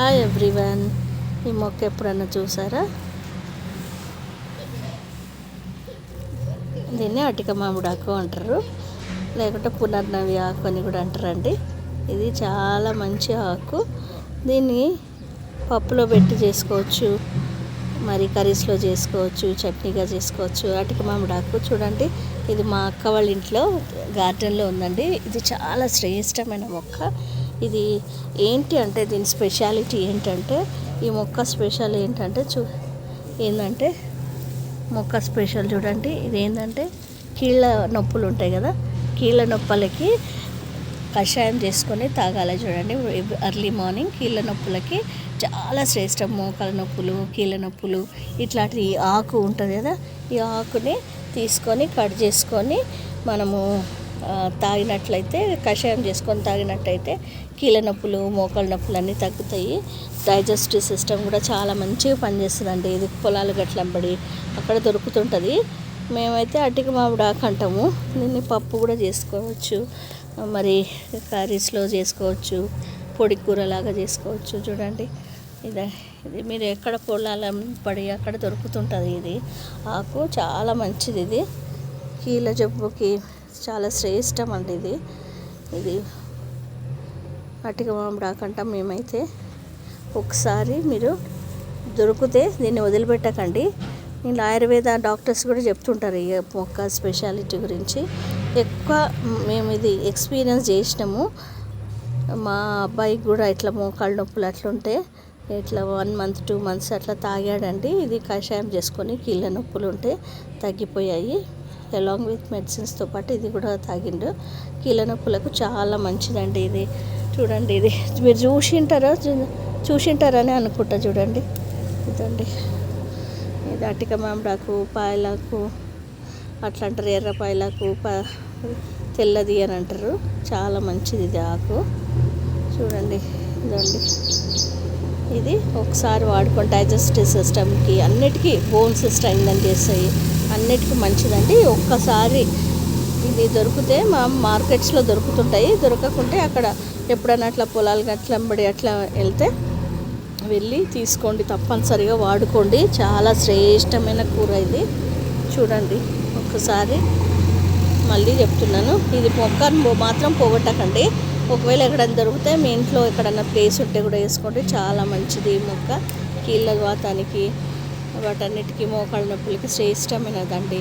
Hi everyone ఈ మొక్క ఎప్పుడన్నా చూసారా? దీన్ని అటిక మామిడాకు అంటారు. లేకుంటే పునర్నవి ఆకు అని కూడా అంటారండి. ఇది చాలా మంచి ఆకు. దీన్ని పప్పులో పెట్టి చేసుకోవచ్చు. మరి కర్రీస్లో చేసుకోవచ్చు చట్నీగా చేసుకోవచ్చు అటిక మామిడాకు చూడండి ఇది మా అక్క వాళ్ళ ఇంట్లో గార్డెన్లో ఉందండి. ఇది చాలా శ్రేష్టమైన మొక్క. ఇది ఏంటి అంటే దీని స్పెషాలిటీ ఏంటంటే ఈ మొక్క స్పెషల్ ఏంటంటే చూ ఏంటంటే మొక్క స్పెషల్ చూడండి. ఇది ఏంటంటే కీళ్ళ నొప్పులు ఉంటాయి కదా కీళ్ళ నొప్పులకి కషాయం చేసుకొని తాగాలి చూడండి. ఎర్లీ మార్నింగ్ కీళ్ళ నొప్పులకి చాలా శ్రేష్టం. మోకాల నొప్పులు కీళ్ళ నొప్పులు ఇట్లాంటి ఆకు ఉంటుంది కదా ఈ ఆకుని తీసుకొని కట్ చేసుకొని మనము తాగినట్లయితే కషాయం చేసుకొని తాగినట్టయితే కీళ్ళ నొప్పులు మోకాళ్ళ నొప్పులు అన్నీ తగ్గుతాయి. డైజెస్టివ్ సిస్టమ్ కూడా చాలా మంచిగా పనిచేస్తుందండి. ఇది పొలాలు గట్లంబడి అక్కడ దొరుకుతుంటుంది. మేమైతే అటుకి మామిడి అంటాము. దీన్ని పప్పు కూడా చేసుకోవచ్చు. మరి కర్రీస్లో చేసుకోవచ్చు. పొడి కూరలాగా చేసుకోవచ్చు. చూడండి. ఇదే ఇది మీరు ఎక్కడ పొలాల పడి అక్కడ దొరుకుతుంటుంది ఇది. ఆకు చాలా మంచిది ఇది. కీళ్ళ జబ్బుకి చాలా శ్రేష్టం అండి ఇది. ఇది అటిక మామిడి మేమైతే ఒకసారి మీరు దొరికితే దీన్ని వదిలిపెట్టకండి. నేను ఆయుర్వేద డాక్టర్స్ కూడా చెప్తుంటారు ఈ మొక్క స్పెషాలిటీ గురించి. ఎక్కువ మేము ఇది ఎక్స్పీరియన్స్ చేసినాము. మా అబ్బాయికి కూడా ఇట్లా మోకాళ్ళ నొప్పులు అట్లుంటే ఇట్లా వన్ మంత్ టూ మంత్స్ అట్లా తాగాడండి. ఇది కషాయం చేసుకొని కీళ్ళ నొప్పులు ఉంటే తగ్గిపోయాయి. అలాంగ్ విత్ మెడిసిన్స్తో పాటు ఇది కూడా తాగిండు. కీళ్ళనొప్పులకు చాలా మంచిదండి ఇది. చూడండి ఇది. మీరు చూసింటారా? చూ- చూసింటారని అనుకుంటా చూడండి. ఇదండి. ఇది అటిక మామిడాకు పాయలాకు అట్లా అంటారు ఎర్ర పాయలాకు ప తెల్లది అని అంటారు. చాలా మంచిది ఇది ఆకు. చూడండి. ఇదండి. ఇది ఒకసారి వాడుకోండి డైజెస్టివ్ సిస్టమ్కి అన్నిటికీ బోన్స్ స్ట్రెంగ్తన్ చేస్తాయి. అన్నిటికీ మంచిదండి. ఒక్కసారి ఇది దొరికితే మా మార్కెట్స్లో దొరుకుతుంటాయి. దొరకకుంటే అక్కడ ఎప్పుడైనా అట్లా పొలాలు గట్లంబడి అట్లా వెళ్తే వెళ్ళి తీసుకోండి. తప్పనిసరిగా వాడుకోండి. చాలా శ్రేష్టమైన కూర ఇది. చూడండి ఒక్కసారి మళ్ళీ చెప్తున్నాను. ఇది మొక్కను మాత్రం పోగొట్టకండి. ఒకవేళ ఎక్కడైనా దొరికితే మీ ఇంట్లో ఎక్కడైనా ప్లేస్ ఉంటే కూడా వేసుకోండి. చాలా మంచిది మొక్క. కీళ్ళ వాతానికి వాటన్నిటికీ మోకాళ్ళ నొప్పులకి శ్రేష్టమైనదండి.